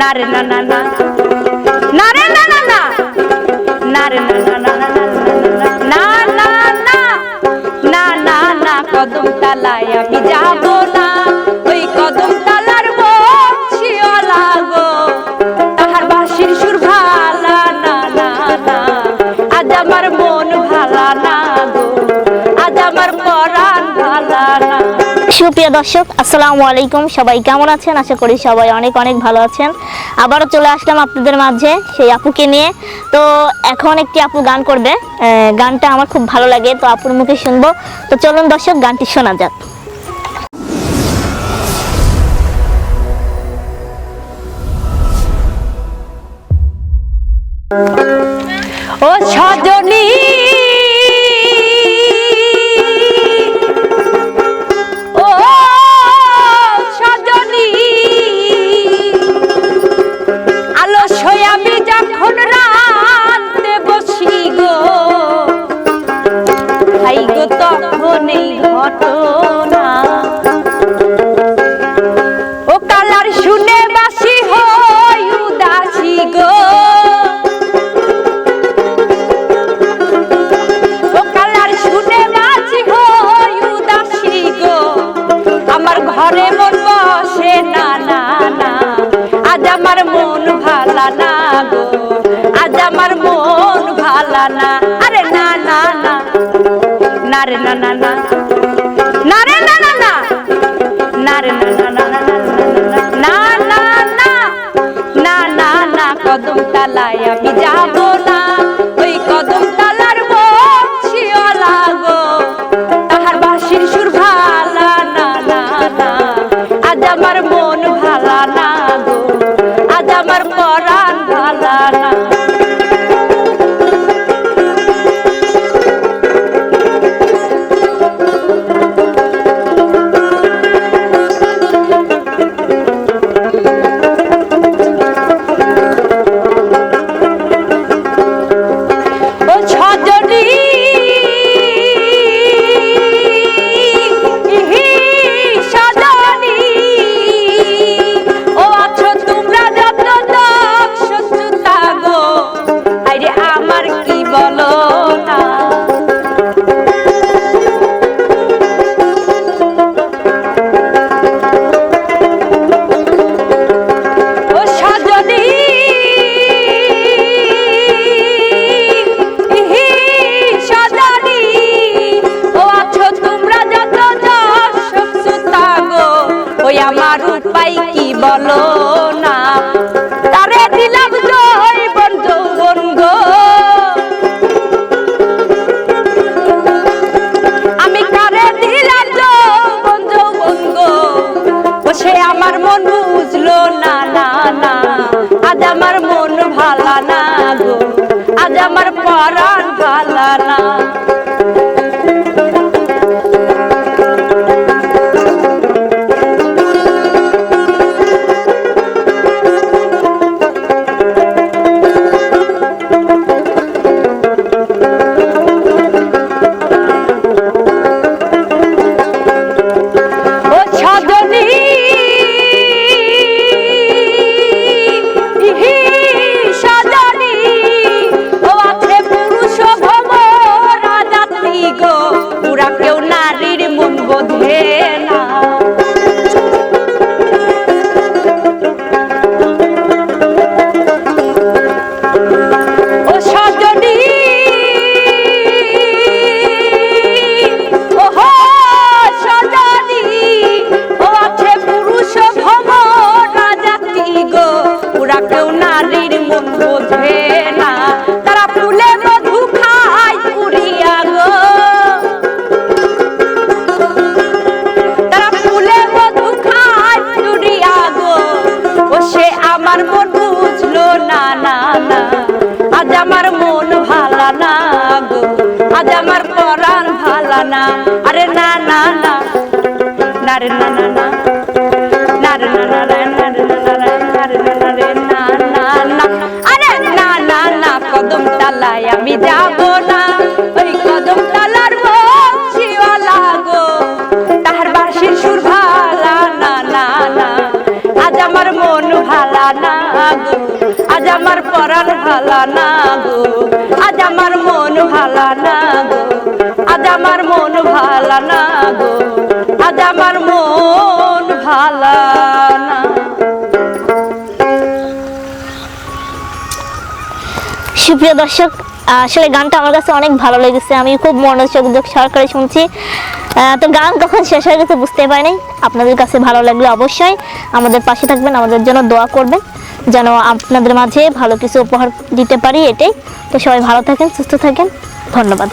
না রে না না না না রে না না না না রে না না না না না না না না না কদম তালায় আমি যাব না ওই কদম তালার বছিওয়ালা গো তাহার বাঁশির সুর ভালা না না না আজ আমার মন ভালা না গো সুপ্রিয় দর্শক, আসসালামু আলাইকুম। সবাই কেমন আছেন? আশা করি সবাই অনেক অনেক ভালো আছেন। আবারও চলে আসলাম আপনাদের মাঝে সেই আপুকে নিয়ে। তো এখন একটি আপু গান করবে। গানটা আমার খুব ভালো লাগে, তো আপুর মুখে শুনব। তো চলুন দর্শক, গানটি শোনা যাক। ও সজনী ঘরে মন বসে না না আমার মন ভালা না আজ আমার মন আরে না না। না রে, না না না। কদম তালায় আমি যাব না। ওই কদম বলো না। তারে দিলাম আমি কারে দিলাম সে আমার মন বুঝলো না না না। আজ আমার মন ভালা না গো। আজ আমার পরাণ ভালা না। মন ভালা না গো। আজ আমার পরাণ ভালা না। আরে না না না। না রে, না না না। না রে, না না রে না রে, না না রে না রে না রে, না না না। আরে না না না, কদম তালায় আমি যাব না। ওই কদম তালার বছিওয়ালা গো। তাহার বাঁশির সুর ভালা না না না। আজ আমার মন ভালা না। গো। আজ আমার মন গো। আজ আমার মন গো। আজ আমার মন সুপ্রিয় দর্শক, আসলে গানটা আমার কাছে অনেক ভালো লেগেছে। আমি খুব মনোযোগ সহকারে শুনছি। তো গান কখন শেষ হয়ে গেছে বুঝতে পারিনি। আপনাদের কাছে ভালো লাগলে অবশ্যই আমাদের পাশে থাকবেন, আমাদের জন্য দোয়া করবেন। যেন আপনাদের মাঝে ভালো কিছু উপহার দিতে পারি এটাই। তো সবাই ভালো থাকেন, সুস্থ থাকেন। ধন্যবাদ।